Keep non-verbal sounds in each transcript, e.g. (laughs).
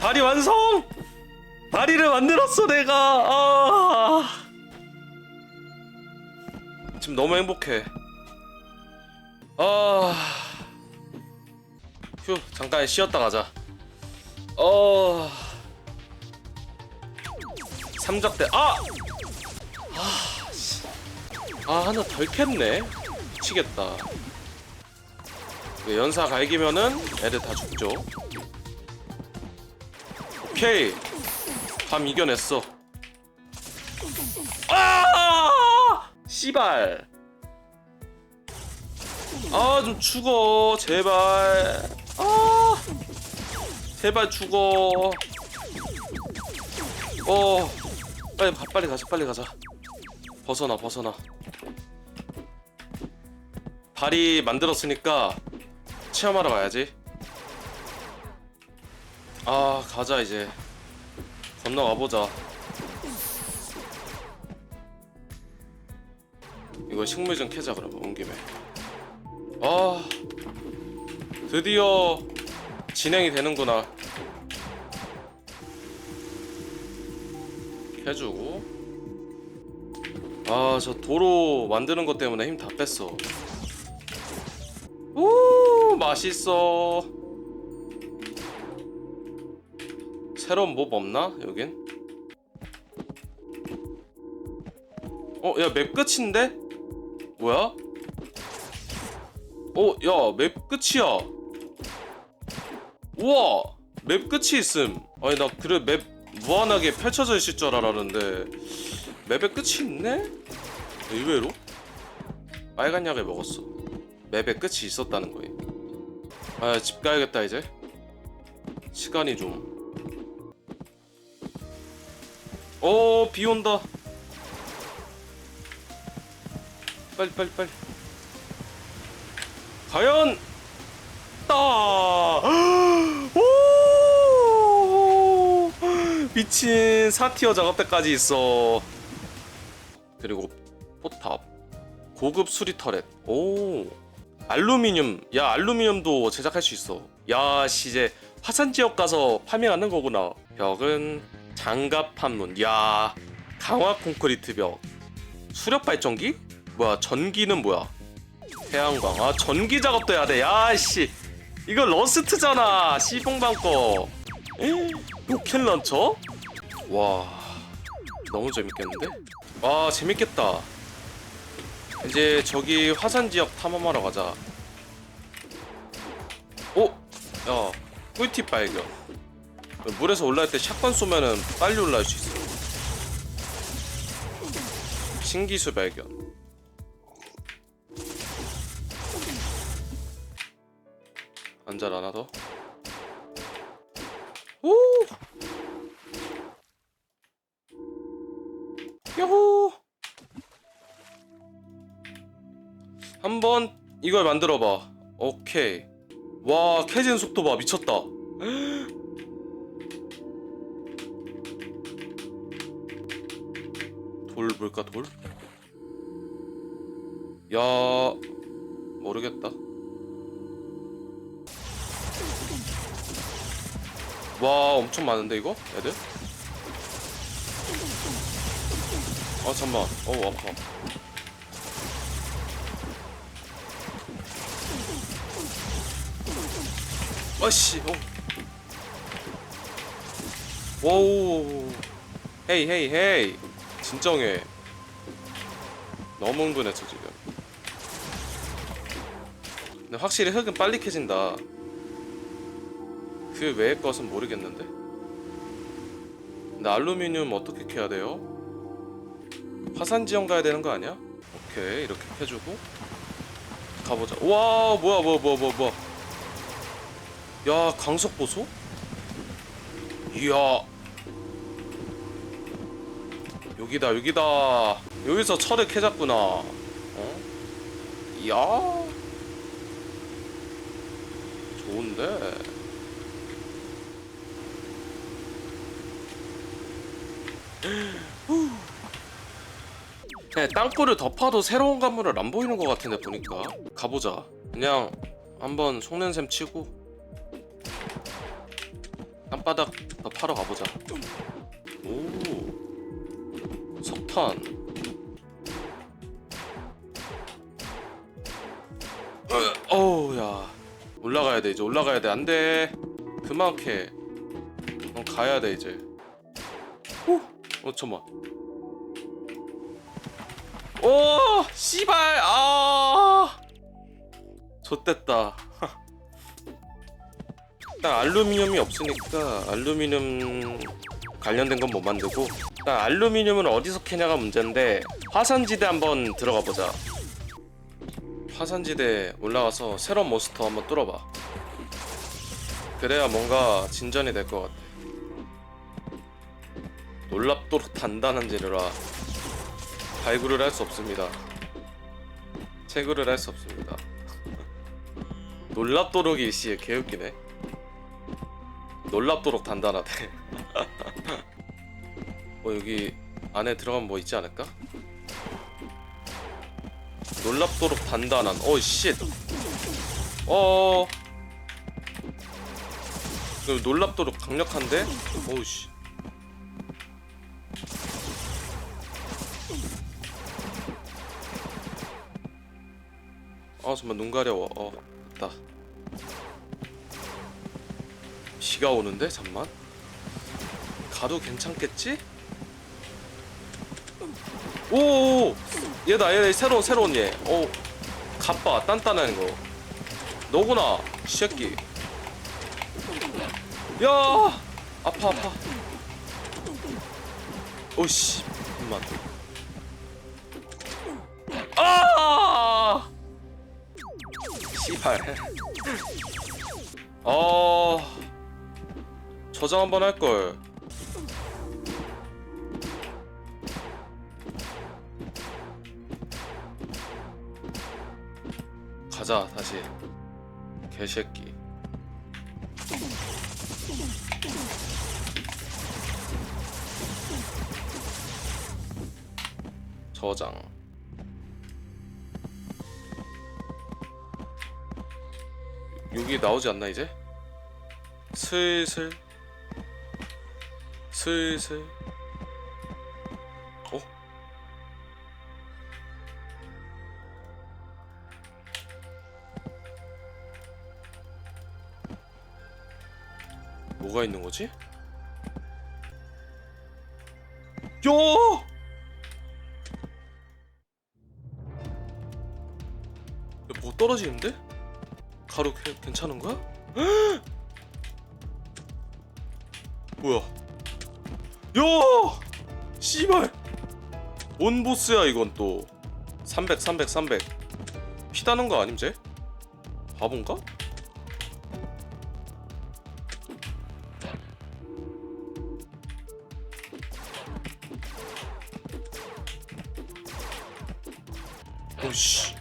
다리 완성! 다리를 만들었어 내가. 아. 지금 너무 행복해. 아. 휴 잠깐 쉬었다 가자. 어. 아. 아. 씨. 아 하나 덜 캤네. 미치겠다. 그 연사 갈기면은 애들 다 죽죠. 오케이. 밤 이겨냈어. 아! 씨발. 아, 좀 죽어. 제발. 아! 제발 죽어. 어. 빨리 빨리 가자. 빨리 가자. 벗어나, 벗어나. 다리 만들었으니까 체험하러 가야지. 아, 가자 이제. 건너가 보자. 이거 식물 좀 캐자 그러면 온 김에. 아, 드디어 진행이 되는구나. 캐주고. 아, 저 도로 만드는 것 때문에 힘 다 뺐어. 오, 맛있어. 새로운 몹 없나? 여긴? 어, 야, 맵 끝인데? 뭐야? 어, 야, 맵 끝이야. 우와, 맵 끝이 있음. 아니, 나 그래 맵 무한하게 펼쳐져 있을 줄 알았는데 맵의 끝이 있네? 의외로? 빨간 약을 먹었어. 맵의 끝이 있었다는 거임. 아, 집 가야겠다 이제. 시간이 좀. 오, 비 온다. 빨리 빨리 빨리. 과연 따. (gasps) 오! 미친 4티어 작업대까지 있어. 그리고 포탑. 고급 수리 터렛. 오. 알루미늄. 야, 알루미늄도 제작할 수 있어. 야, 씨 이제 화산 지역 가서 파밍하는 거구나. 벽은 장갑 판문. 야, 강화 콘크리트 벽. 수력 발전기? 뭐야, 전기는 뭐야? 태양광. 아, 전기 작업도 해야 돼. 야, 씨. 이거 러스트잖아. 시봉방 거. 에이, 로켓 런처? 와. 너무 재밌겠는데? 와, 재밌겠다. 이제 저기 화산 지역 탐험하러 가자. 오, 야, 꿀팁 발견. 물에서 올라올 때 샷건 쏘면은 빨리 올라올 수 있어. 신기술 발견. 앉아라 하나 더. 오! 야호! 한번 이걸 만들어 봐. 오케이. 와, 캐진 속도 봐. 미쳤다. 뭘까 돌? 야 모르겠다. 와 엄청 많은데 이거 애들? 아 잠만. 어우 아파. 아씨. 어. 와우. 헤이 헤이 헤이. 진정해. 너무 흥분했어 지금. 근데 확실히 흙은 빨리 캐진다. 그 외의 것은 모르겠는데. 근데 알루미늄 어떻게 캐야 돼요? 화산 지형 가야 되는 거 아니야? 오케이 이렇게 캐주고 가보자. 와 뭐야 뭐야 뭐야 뭐야 뭐야. 야 강석 보소? 이야 여기다 여기다. 여기서 철을 캐잡구나. 어? 이야. 좋은데? 그냥 땅굴을 덮어도 새로운 건물을 안 보이는 것 같은데 보니까. 가보자. 그냥 한번 속는셈 치고 땅바닥 더 파러 가보자. 오 어, 어우야. 올라가야 돼 이제. 올라가야 돼. 안돼. 그만 캐. 어, 가야 돼 이제. 오, 어 잠만. 오 씨발. 아. 좆됐다. 일단 (laughs) 알루미늄이 없으니까 알루미늄 관련된 건 못 만들고 일단 알루미늄은 어디서 캐냐가 문제인데 화산지대 한번 들어가 보자. 화산지대 올라가서 새로운 몬스터 한번 뚫어봐. 그래야 뭔가 진전이 될 것 같아. 놀랍도록 단단한 재료라 발굴을 할 수 없습니다. 채굴을 할 수 없습니다. (laughs) 놀랍도록 일시에 개웃기네. 놀랍도록 단단하대. (laughs) 뭐 여기 안에 들어가면 뭐 있지 않을까? 놀랍도록 단단한. 어 씨. 어. 이거 놀랍도록 강력한데? 어우 씨. 아 정말 눈 가려워. 어 됐다. 비가 오는데 잠만 가도 괜찮겠지? 오 얘다 얘 새로운 새로운 얘오. 갑바 단단한 거. 너구나 이 새끼. 야! 아파 아파. 오씨 잠만 아! 씨발. 어 저장 한번 할 걸. 가자 다시. 개새끼. 저장. 여기 나오지 않나 이제? 슬슬 슬슬 뭐가 있는 거지? 야! 야, 뭐 떨어지는데? 가루 괜- 괜찮은 거야? (gasps) 뭐야? 야! 씨발! 뭔 보스야 이건 또 300 300 300 피다는 거 아님 쟤? 바본가? 오씨.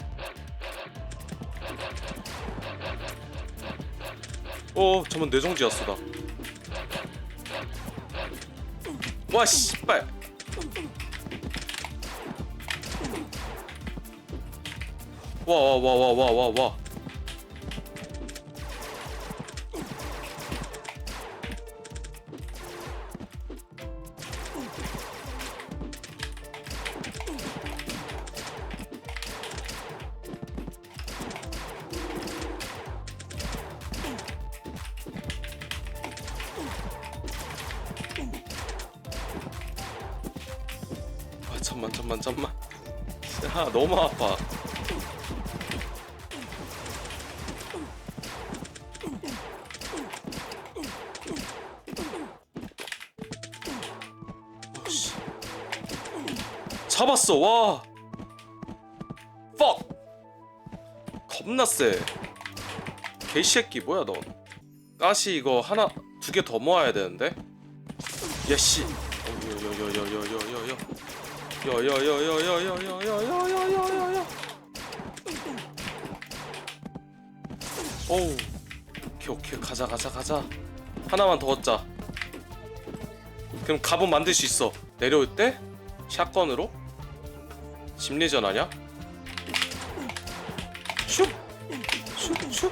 어 잠만 뇌정지였어 나와 씨발. 와 와 와 와 와 와와 천만 천만 천만. 야 너무 아파. 잡았어 와. fuck. 겁나 세 개새끼 뭐야 넌. 가시 이거 하나 두 개 더 모아야 되는데? 야씨. 어여여여여여여여. 야야야야야야야야야야야야야 어우 오케이 오케이 가자 가자 가자 하나만 더 얻자 그럼 갑옷 만들 수 있어 내려올 때 샷건으로 심리전 하냐 슉슉슉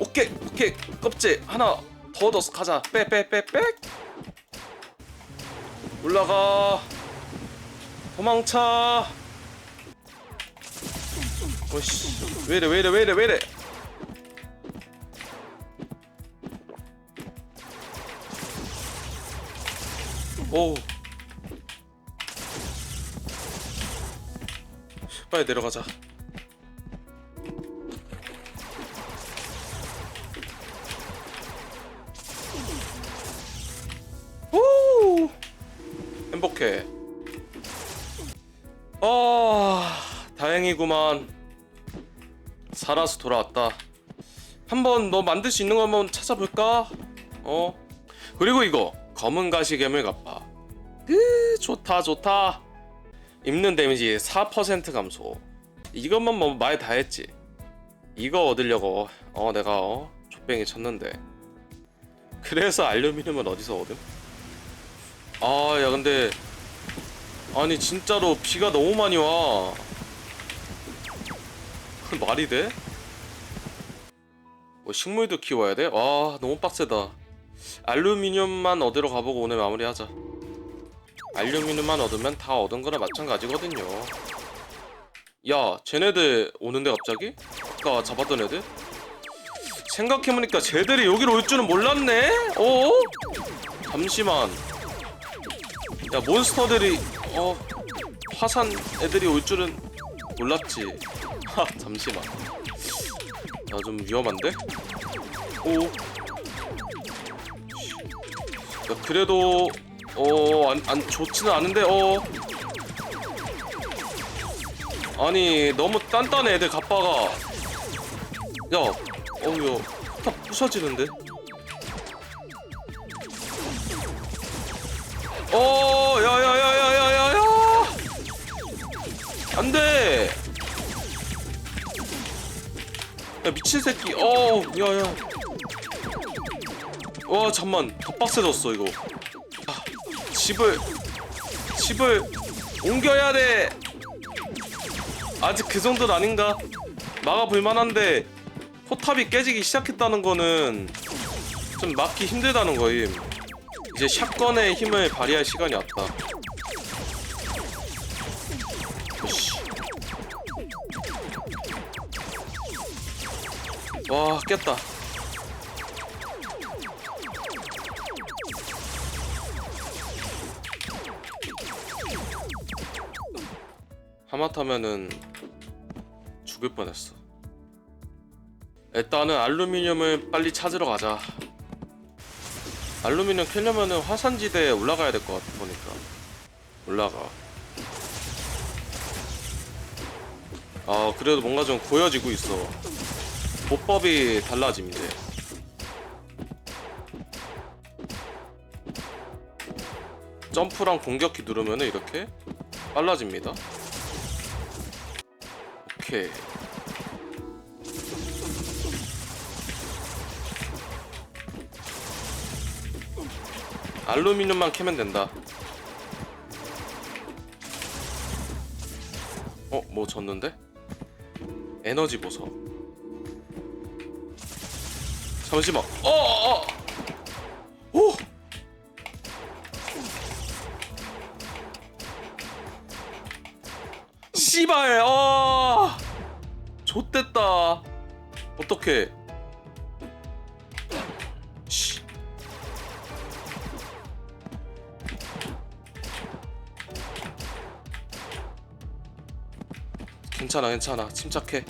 오케이 오케이 껍질 하나 더 넣어서 가자 빼빼 빼빼 올라가 도망쳐. 오씨 왜이래 왜이래 왜이래 왜이래. 오 빨리 내려가자 아 다행이구만. 살아서 돌아왔다. 한번 너 만들 수 있는 거 한번 찾아볼까? 어? 그리고 이거 검은 가시 괴물 갑바 으 좋다 좋다. 입는 데미지 4% 감소. 이것만 뭐 말 다 했지. 이거 얻으려고 어 내가 어 족뱅이 쳤는데. 그래서 알루미늄은 어디서 얻음? 아야 근데 아니 진짜로 비가 너무 많이 와 (laughs) 말이 돼? 뭐 식물도 키워야 돼? 와 너무 빡세다 알루미늄만 얻으러 가보고 오늘 마무리하자 알루미늄만 얻으면 다 얻은 거나 마찬가지거든요 야 쟤네들 오는데 갑자기? 아까 잡았던 애들? 생각해보니까 쟤들이 여기로 올 줄은 몰랐네? 어? 잠시만 야 몬스터들이 어 화산 애들이 올 줄은 몰랐지 하 잠시만 야 좀 위험한데? 오 야, 그래도 어, 안, 안 좋지는 않은데 어. 아니 너무 단단해 애들 갑바가. 야, 어우야, 다 부서지는데. 어, 야야야야야야야. 안 돼. 야 미친 새끼. 어, 야 야. 와 잠만 더 빡세졌어 이거. 집을 집을 옮겨야 돼. 아직 그 정도는 아닌가? 막아 볼만한데 포탑이 깨지기 시작했다는 거는 좀 막기 힘들다는 거임. 이제 샷건의 힘을 발휘할 시간이 왔다. 와 깼다. 하마터면은 죽을 뻔했어. 일단은 알루미늄을 빨리 찾으러 가자. 알루미늄 캐려면은 화산지대에 올라가야 될 것 같아 보니까. 올라가. 아 그래도 뭔가 좀 고여지고 있어. 보법이 달라짐 이제. 점프랑 공격키 누르면은 이렇게 빨라집니다. 오케이. 알루미늄만 캐면 된다. 어, 뭐 졌는데? 에너지 보석. 잠시만. 어, 어, 어. 오! 씨발. 어. 좆됐다. 씨. 괜찮아, 괜찮아. 침착해.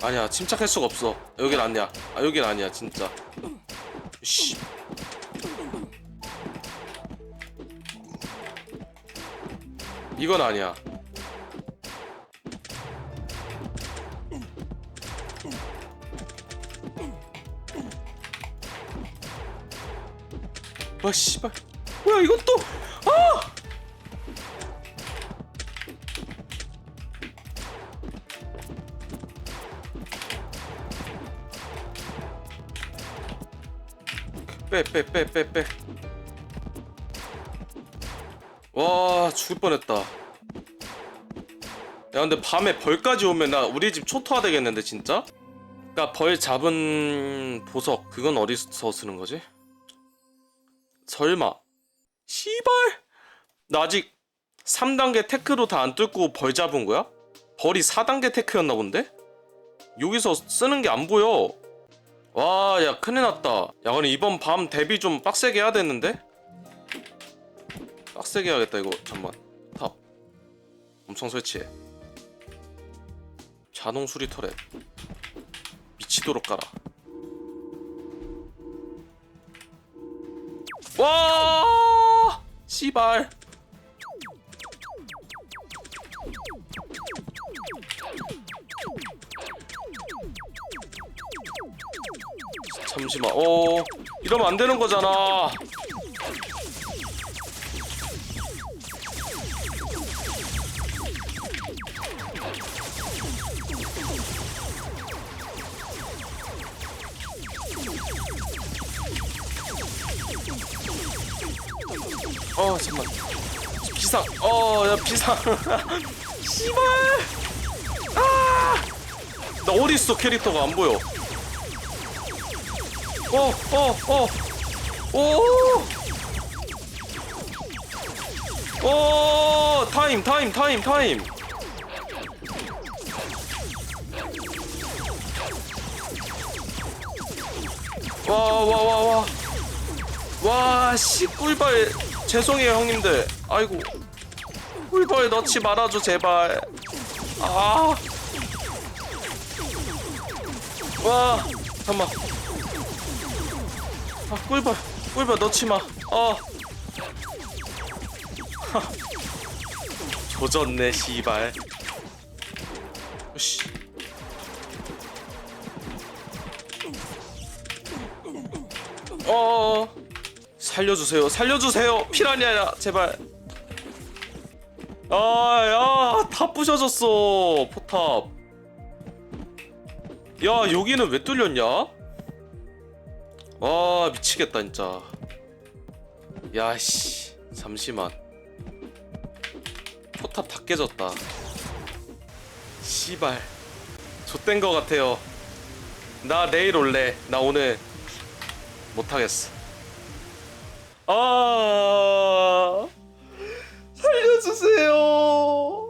아니야, 침착할 수가 없어. 여긴 아니야. 아, 여긴 아니야, 진짜. 씨. 이건 아니야. 와 씨발. 뭐야 이건 또? 아! 빼빼빼빼 빼. 와 죽을 뻔했다. 야 근데 밤에 벌까지 오면 나 우리 집 초토화 되겠는데 진짜? 그니까 벌 잡은 보석 그건 어디서 쓰는 거지? 설마 씨발 나 아직 3단계 테크로 다 안 뚫고 벌 잡은 거야? 벌이 4단계 테크였나 본데? 여기서 쓰는 게 안 보여 와 야 큰일 났다. 야 그럼 이번 밤 데뷔 좀 빡세게 해야 되는데? 빡세게 해야겠다 이거. 잠만. 탑. 엄청 설치해. 자동 수리 터렛. 미치도록 깔아. 와! 씨발 잠시만. 어 이러면 안 되는 거잖아. 어 잠만. 비상. 어야 비상. (laughs) 씨발. 아나 어디 있어? 캐릭터가 안 보여 어 어 어 오 오 타임 타임 타임 타임 와 와 와 와 와, 씨, 꿀벌. 죄송해요, 형님들. 아이고. 꿀벌 넣지 말아줘, 제발. 아. 와, 잠깐만. 아, 꿀벌. 꿀벌 넣지 마. 아. 하. 조졌네, 씨발. 씨. 어. 살려주세요. 살려주세요. 피라냐야, 제발. 아, 야, 다 부셔졌어. 포탑. 야, 여기는 왜 뚫렸냐? 와 미치겠다 진짜. 야씨. 잠시만. 포탑 다 깨졌다. 씨발. 좆된 거 같아요. 나 내일 올래. 나 오늘 못하겠어. 아 살려주세요.